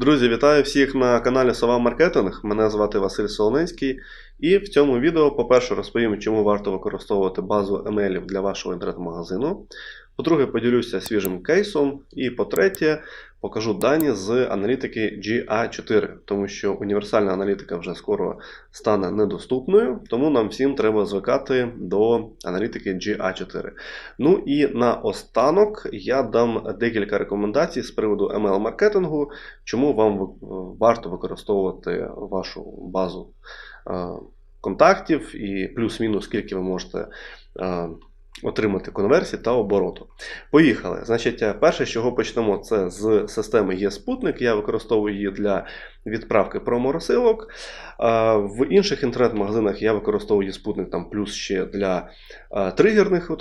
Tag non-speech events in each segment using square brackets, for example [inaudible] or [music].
Друзі, вітаю всіх на каналі Сова Маркетинг. Мене звати Василь Солонецький. І в цьому відео, по-перше, розповім, чому варто використовувати базу емейлів для вашого інтернет-магазину. По-друге, поділюся свіжим кейсом. І по-третє, покажу дані з аналітики GA4, тому що універсальна аналітика вже скоро стане недоступною, тому нам всім треба звикати до аналітики GA4. Ну і наостанок я дам декілька рекомендацій з приводу ML-маркетингу, чому вам варто використовувати вашу базу е, контактів і плюс-мінус, скільки ви можете е, отримати конверсій та обороту. Поїхали. Значить, е, перше, з чого почнемо, це з системи є-спутник. Я використовую її для відправки проморозилок. Е, В інших інтернет-магазинах я використовую є-спутник там плюс ще для е, тригерних е,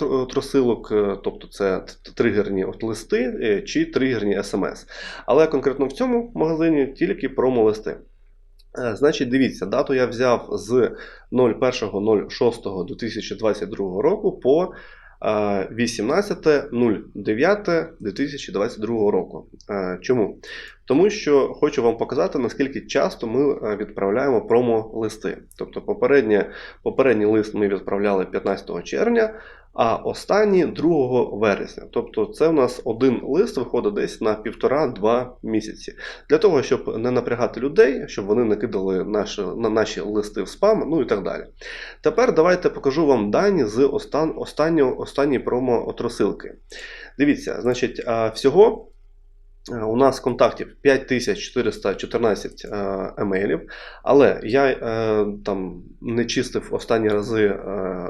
тобто це тригерні от листи чи тригерні смс. Але конкретно в цьому магазині тільки промо-листи. Е, Значить, дивіться, дату я взяв з 01.06.2022 року по 18.09.2022 року. Чому? Тому що хочу вам показати, наскільки часто ми відправляємо промо-листи. Тобто, попередній лист ми відправляли 15 червня, а останній 2 вересня. Тобто, це в нас один лист виходить десь на півтора-два місяці. Для того, щоб не напрягати людей, щоб вони не кидали наші, на наші листи в спам, ну і так далі. Тепер давайте покажу вам дані з остан, останнього, останньої промо от розсилки. Дивіться, значить, всього. Е, У нас контактів 5414 е, емейлів, але я е, там не чистив останні рази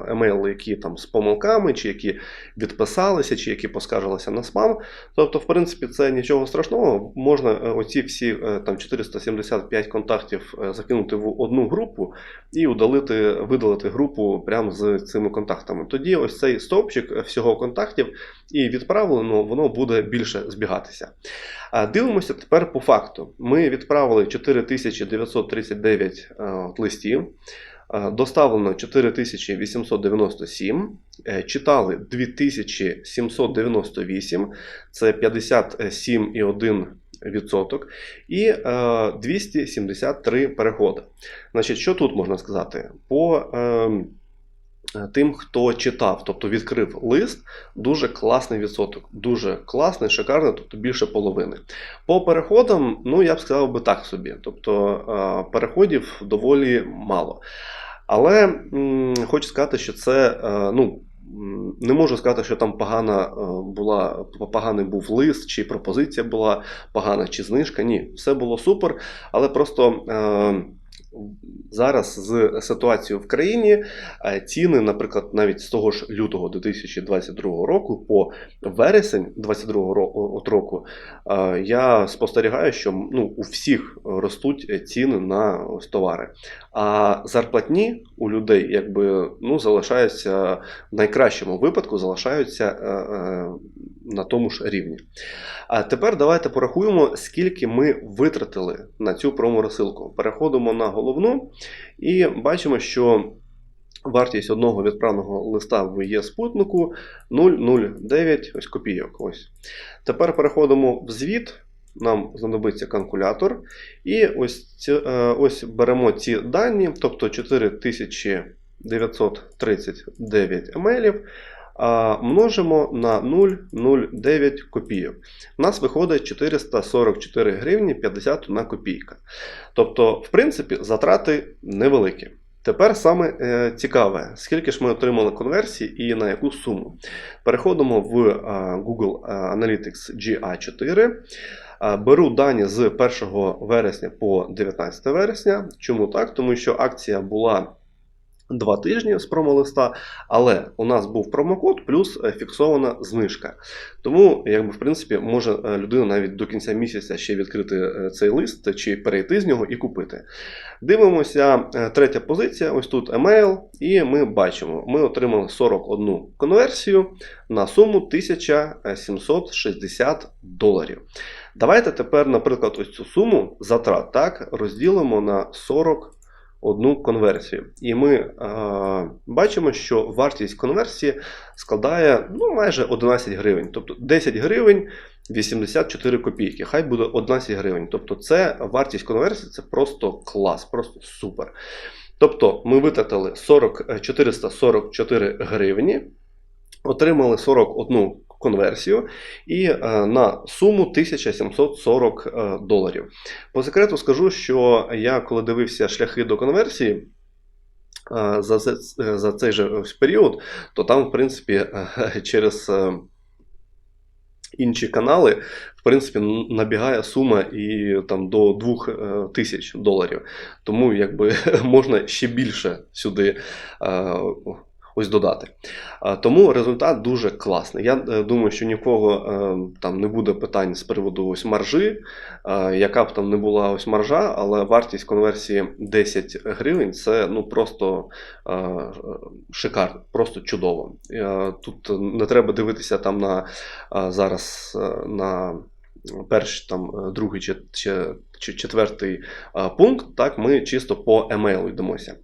емейли, які там з помилками, чи які відписалися, чи які поскаржилися на спам. Тобто, в принципі, це нічого страшного. Можна оці всі там 475 контактів закинути в одну групу і удалити, видалити групу прямо з цими контактами. Тоді ось цей стовпчик всього контактів і відправлено, воно буде більше збігатися. Дивимося тепер по факту. Ми відправили 4939 е, листів. Е, Доставлено 4897, е, читали 2798, це 57,1%, і е, 273 переходи. Значить, що тут можна сказати? По е, тим, хто читав, тобто відкрив лист, дуже класний відсоток, дуже класний, шикарний, тобто більше половини. По переходам, ну я б сказав би так собі. Тобто е, переходів доволі мало. Але хочу сказати, що це е, ну. Не можу сказати, що там погана е, була, поганий був лист, чи пропозиція була погана, чи знижка. Ні, все було супер. Але просто е, зараз з ситуацією в країні е, ціни, наприклад, навіть з того ж лютого 2022 року по вересень 2022 року, е, я спостерігаю, що ну, у всіх ростуть ціни на товари. А зарплатні у людей якби ну, залишаються в найкращому випадку залишаються е, на тому ж рівні. А тепер давайте порахуємо, скільки ми витратили на цю проморозсилку. Переходимо на головну і бачимо, що вартість одного відправного листа в є-спутнику 0,09 ось копійок. Ось. Тепер переходимо в звіт. Нам знадобиться калькулятор. І ось, ці, е, ось беремо ці дані, тобто 4939 емейлів, множимо на 0,09 копійок. У нас виходить 444 гривні 51 копійка. Тобто, в принципі, затрати невеликі. Тепер саме е, цікаве, скільки ж ми отримали конверсій і на яку суму. Переходимо в е, Google Analytics GA4. Е, Беру дані з 1 вересня по 19 вересня. Чому так? Тому що акція була два тижні з промолиста, але у нас був промокод плюс е, фіксована знижка. Тому, якби, в принципі, може е, людина навіть до кінця місяця ще відкрити е, цей лист чи перейти з нього і купити. Дивимося, третя позиція, ось тут емейл, і ми бачимо, ми отримали 41 конверсію на суму 1760 доларів. Давайте тепер, наприклад, ось цю суму затрат так, розділимо на 41 одну конверсію. І ми е, бачимо, що вартість конверсії складає ну, майже 11 гривень. Тобто 10 гривень 84 копійки. Хай буде 11 гривень. Тобто це вартість конверсії це просто клас, просто супер. Тобто ми витратили 40, е, 444 гривні, отримали 41 конверсію і е, на суму 1740 е, доларів. По секрету скажу, що я коли дивився шляхи до конверсії. е, За, за цей же період, то там, в принципі, [laughs] через інші канали, в принципі, набігає сума і там до 2 тисяч доларів. Тому якби [laughs] можна ще більше сюди ось додати. Тому результат дуже класний. Я е, думаю, що ні в кого е, там не буде питань з приводу ось маржі, е, яка б там не була ось маржа, але вартість конверсії 10 гривень це ну просто е, шикарно, просто чудово. Е, Тут не треба дивитися там на е, зараз е, на перший, там, е, другий чи, чи, четвертий е, пункт. Так, ми чисто по емейлу йдемося.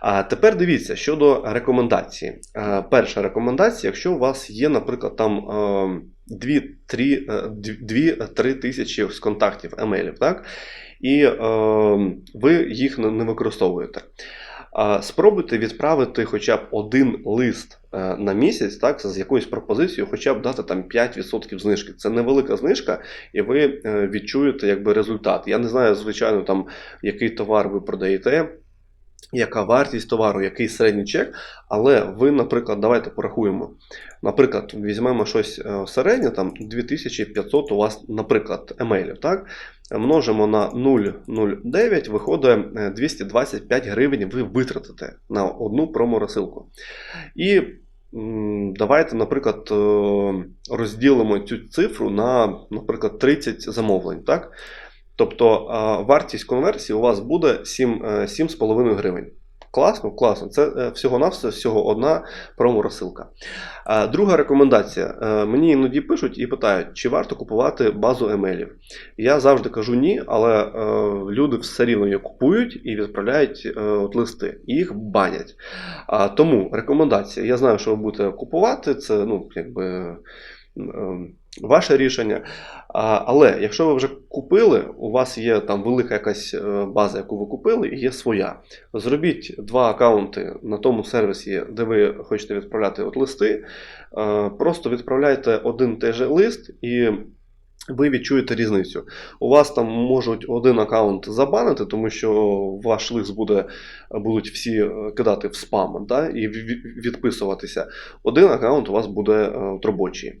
А тепер дивіться щодо рекомендації. Е, Перша рекомендація, якщо у вас є, наприклад, там 2-3 тисячі ось контактів емейлів, так? і е, ви їх не використовуєте. Спробуйте відправити хоча б один лист е, на місяць, так, з якоюсь пропозицією, хоча б дати там 5% знижки. Це невелика знижка, і ви е, відчуєте якби, результат. Я не знаю, звичайно, там, який товар ви продаєте, яка вартість товару, який середній чек, але ви, наприклад, давайте порахуємо. Наприклад, візьмемо щось е, середнє, там 2500 у вас, наприклад, емейлів, так? Множимо на 0,09, виходить е, 225 гривень ви витратите на одну промо-розсилку. І давайте, наприклад, е, розділимо цю цифру на, наприклад, 30 замовлень. Так? Тобто вартість конверсії у вас буде 7, е, 7,5 гривень. Класно, класно. Це е, всього-навсього всього одна промо-розсилка. Друга рекомендація. Е, Мені іноді пишуть і питають, чи варто купувати базу емейлів. Я завжди кажу ні, але люди все рівно її купують і відправляють листи, і їх банять. Тому рекомендація. Я знаю, що ви будете купувати, це ну, якби. Ваше рішення. Але якщо ви вже купили, у вас є там велика якась е, база, яку ви купили, і є своя. Зробіть два аккаунти на тому сервісі, де ви хочете відправляти от листи. Е, Просто відправляйте один той же лист і. Ви відчуєте різницю. У вас там можуть один аккаунт забанити, тому що ваш лист буде, будуть всі е, кидати в спам да, і відписуватися. Один аккаунт у вас буде е, робочий.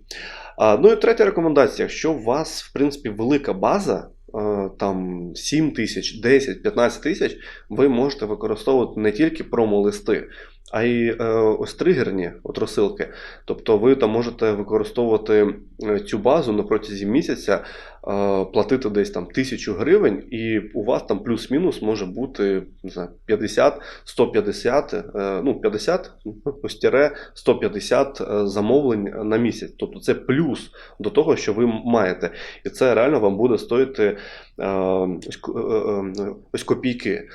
Ну і третя рекомендація: якщо у вас, в принципі, велика база, е, там 7 тисяч, 10, 15 тисяч, ви можете використовувати не тільки промо-листи, а й е, ось тригерні от розсилки. Тобто ви там можете використовувати е, цю базу на протязі місяця, е, платити десь там тисячу гривень, і у вас там плюс-мінус може бути не знаю, 50, 150, е, ну 50, ось тире 150 е, замовлень на місяць. Тобто це плюс до того, що ви маєте. І це реально вам буде стоїти ось копійки.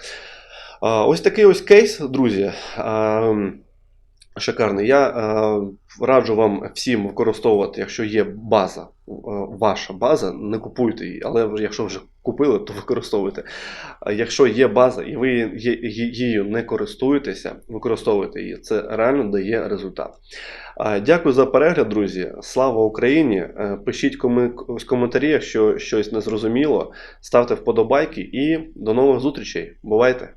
Ось такий ось кейс, друзі. Шикарний. Я раджу вам всім використовувати, якщо є база, ваша база, не купуйте її, але якщо вже купили, то використовуйте. Якщо є база і ви її не користуєтеся, використовуйте її. Це реально дає результат. Дякую за перегляд, друзі. Слава Україні! Е, Пишіть ось коментарі, якщо щось не зрозуміло, ставте вподобайки і до нових зустрічей. Бувайте!